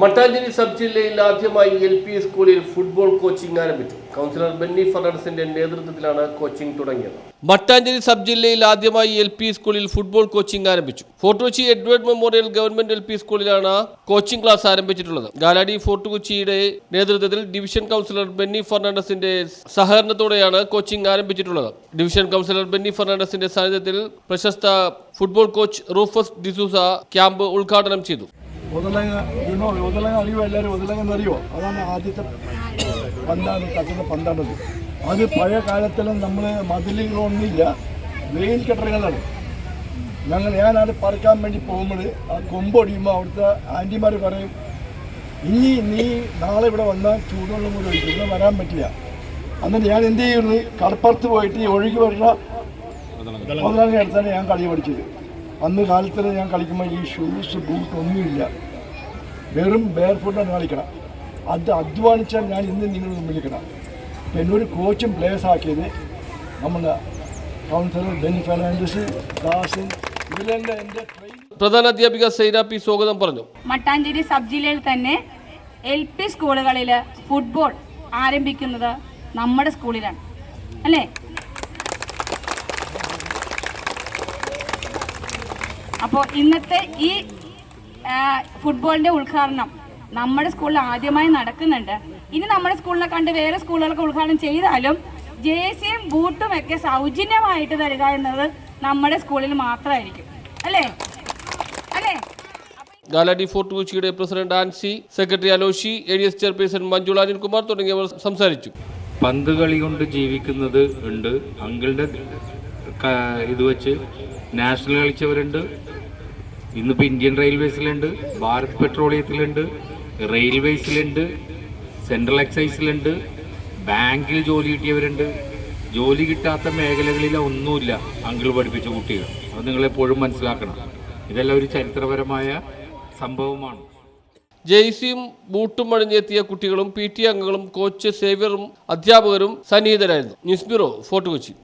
Mattancherry sub ജില്ലയിൽ ആദ്യമായി L P സ്കൂളിൽ ഫുട്ബോൾ കോച്ചിംഗ് ആരംഭിച്ചു. കൗൺസിലർ ബെന്നി ഫെർണാണ്ടസിന്റെ നേതൃത്വത്തിലാണ് കോച്ചിംഗ് തുടങ്ങിയത്. മട്ടാഞ്ചേരി സബ് ജില്ലയിൽ ആദ്യമായി എൽ പി സ്കൂളിൽ ഫുട്ബോൾ കോച്ചിംഗ് ആരംഭിച്ചു. Fort Kochi Edward memorial government L P സ്കൂളിലാണ് കോച്ചിംഗ് ക്ലാസ് ആരംഭിച്ചിട്ടുള്ളത്. ഗാലാഡി ഫോർട്ട് കൊച്ചിയുടെ നേതൃത്വത്തിൽ ഡിവിഷൻ കൗൺസിലർ ബെന്നി ഫെർണാണ്ടസിന്റെ സഹകരണത്തോടെയാണ് കോച്ചിംഗ് ആരംഭിച്ചിട്ടുള്ളത്. ഡിവിഷൻ കൗൺസിലർ ബെന്നി ഫെർണാണ്ടസിന്റെ സാന്നിധ്യത്തിൽ പ്രശസ്ത football coach Rufus D'Souza camp ഉദ്ഘാടനം ചെയ്തു. ഒതലങ്ങ യുണോ ഒതലങ്ങ അറിയോ എല്ലാവരും? ഒതലങ്ങ അറിയുമോ അതാണ് ആദ്യത്തെ പന്താണ് തട്ടുന്ന പന്താണത്. അത് പഴയ കാലത്തെല്ലാം നമ്മൾ മതിലുകളൊന്നുമില്ല വെയിൽ കെട്ടറങ്ങളാണ് ഞങ്ങൾ ഞാനത് പറിക്കാൻ വേണ്ടി പോകുമ്പോൾ ആ കൊമ്പൊടിയുമ്പോൾ അവിടുത്തെ ആന്റിമാർ പറയും ഇനി നീ നാളെ ഇവിടെ വന്നാൽ ചൂടുവെള്ളം കൂടി ഒഴിക്കും. ഇവിടെ വരാൻ പറ്റില്ല. എന്നിട്ട് ഞാൻ എന്ത് ചെയ്യുന്നു കടപ്പുറത്ത് പോയിട്ട് ഈ ഒഴുകി വരുന്ന മുതലാളി എടുത്താണ് ഞാൻ കളി പഠിച്ചത്. അന്ന് കാലത്തിൽ ഞാൻ കളിക്കുമ്പോൾ ഈ ഷൂസ് ബൂട്ട് ഒന്നുമില്ല വെറും ബെയർ ഫുഡാണ് കളിക്കണം അത് അധ്വാനിച്ചാൽ ഞാൻ ഇന്ന് നിങ്ങളുടെ മുമ്പിൽ നിൽക്കണം അപ്പം എന്നൊരു കോച്ചും പ്ലേയേഴ്സാക്കിയത് നമ്മുടെ കൗൺസിലർ ബെനി ഫെർണാണ്ടസ് ദാസിൻ ഇതിലെന്റെ എന്റെ പ്രധാന അധ്യാപിക സൈന പി സ്വാഗതം പറഞ്ഞു. മട്ടാഞ്ചേരി സബ് ജില്ലയിൽ തന്നെ എൽ പി സ്കൂളുകളിൽ ഫുട്ബോൾ ആരംഭിക്കുന്നത് നമ്മുടെ സ്കൂളിലാണ്. അല്ലേ? അപ്പോൾ ഇന്നത്തെ ഈ ആ, ഫുട്ബോളിന്റെ ഉദ്ഘാടനം നമ്മുടെ സ്കൂളിൽ ആദ്യമായി നടക്കുന്നുണ്ട്. ഇനി നമ്മുടെ സ്കൂളിനെ കണ്ട് വേറെ സ്കൂളുകൾക്ക് ഉദ്ഘാടനം ചെയ്താലും ജേഴ്സിയും ബൂട്ടും ഒക്കെ സൗജന്യമായിട്ട് തരിക എന്നത് നമ്മുടെ സ്കൂളിൽ മാത്രമായിരിക്കും. അല്ലേ? അല്ലേ? ഗാലാഡി ഫോർട്ട് കൊച്ചിയുടെ president Ancy secretary Aloshy A D S chairperson Manjula Anilkumar തുടങ്ങിയവർ സംസാരിച്ചു. പന്ത് കളി കൊണ്ട് ജീവിക്കുന്നത് ഉണ്ട്. അങ്കിളുടെ ഇത് വെച്ച് നാഷണൽ കളിച്ചവരുണ്ട്. ഇന്നിപ്പോൾ ഇന്ത്യൻ റെയിൽവേസിലുണ്ട് ഭാരത് പെട്രോളിയത്തിലുണ്ട് റെയിൽവേസിലുണ്ട് സെൻട്രൽ എക്സൈസിലുണ്ട് ബാങ്കിൽ ജോലി കിട്ടിയവരുണ്ട്. ജോലി കിട്ടാത്ത മേഖലകളിൽ ഒന്നുമില്ല അങ്കിൾ പഠിപ്പിച്ച കുട്ടികൾ. അത് നിങ്ങളെപ്പോഴും മനസ്സിലാക്കണം. ഇതെല്ലാം ഒരു ചരിത്രപരമായ സംഭവമാണ്. ജെയ്സിയും ബൂട്ടും അണിഞ്ഞെത്തിയ കുട്ടികളും പി ടി അംഗങ്ങളും കോച്ച് സേവ്യറും അധ്യാപകരും സന്നിഹിതരായിരുന്നു. News bureau fort Kochi.